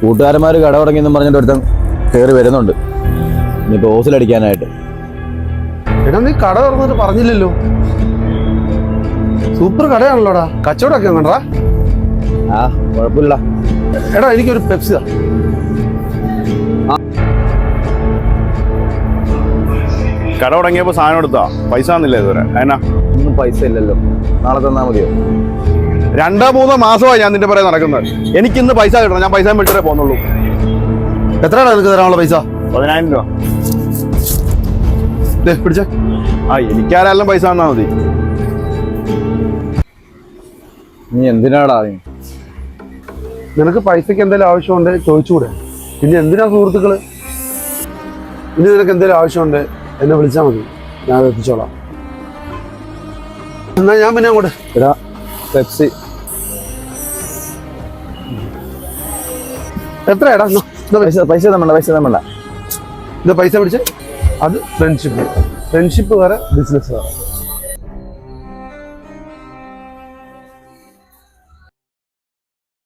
കൂട്ടുകാരന്മാർ കട തുടങ്ങിയെന്നും പറഞ്ഞിട്ട് ഒരുത്തൻ കയറി വരുന്നുണ്ട്. ഇനിയിപ്പോൾ ഹോസിലടിക്കാനായിട്ട് എടാ നീ കട തുറന്നിട്ട് പറഞ്ഞില്ലല്ലോ. സൂപ്പർ കടയാണല്ലോടാ. കച്ചവടമൊക്കെ കണ്ടാ ആ കുഴപ്പമില്ല. എടാ എനിക്കൊരു പെപ്സി താ. കട തുടങ്ങിയപ്പോൾ സാധനം എടുത്താ? പൈസ ഒന്നില്ല ഇതുവരെ? എന്നാ? ഒന്നും പൈസ ഇല്ലല്ലോ. നാളെ തന്നാ മതിയോ? രണ്ടോ മൂന്നോ മാസമായി ഞാൻ നിന്റെ പറയാൻ നടക്കുന്നത്. എനിക്ക് ഇന്ന് പൈസ കിട്ടണം. ഞാൻ പൈസ മേടിച്ചേ പോകുന്നുള്ളൂ. എത്രയാണ് നിനക്ക് തരാനുള്ള പൈസ? പതിനായിരം രൂപ. പിടിച്ചേ. ആ എനിക്കാരെല്ലാം പൈസ തന്നാ മതി. നീ എന്തിനാടാ നീ? നിനക്ക് പൈസക്ക് എന്തെങ്കിലും ആവശ്യമുണ്ട് ചോദിച്ചുകൂടെ? പിന്നെ എന്തിനാ സുഹൃത്തുക്കൾ? ഇനി നിനക്ക് എന്തെങ്കിലും ആവശ്യമുണ്ട് എന്നെ വിളിച്ചാൽ മതി. ഞാൻ എത്തിച്ചോളാം. എന്നാ ഞാൻ പിന്നെ അങ്ങോട്ട് എടാ പെപ്സി. എത്രയാടാ? എടാ പൈസ പൈസ തമ്മണ്ട പൈസ തമ്മണ്ട ഇത് പൈസ പിടിച്ച്? അത് ഫ്രണ്ട്ഷിപ്പ് ഫ്രണ്ട്ഷിപ്പ് വേറെ ബിസിനസ് വേറെ.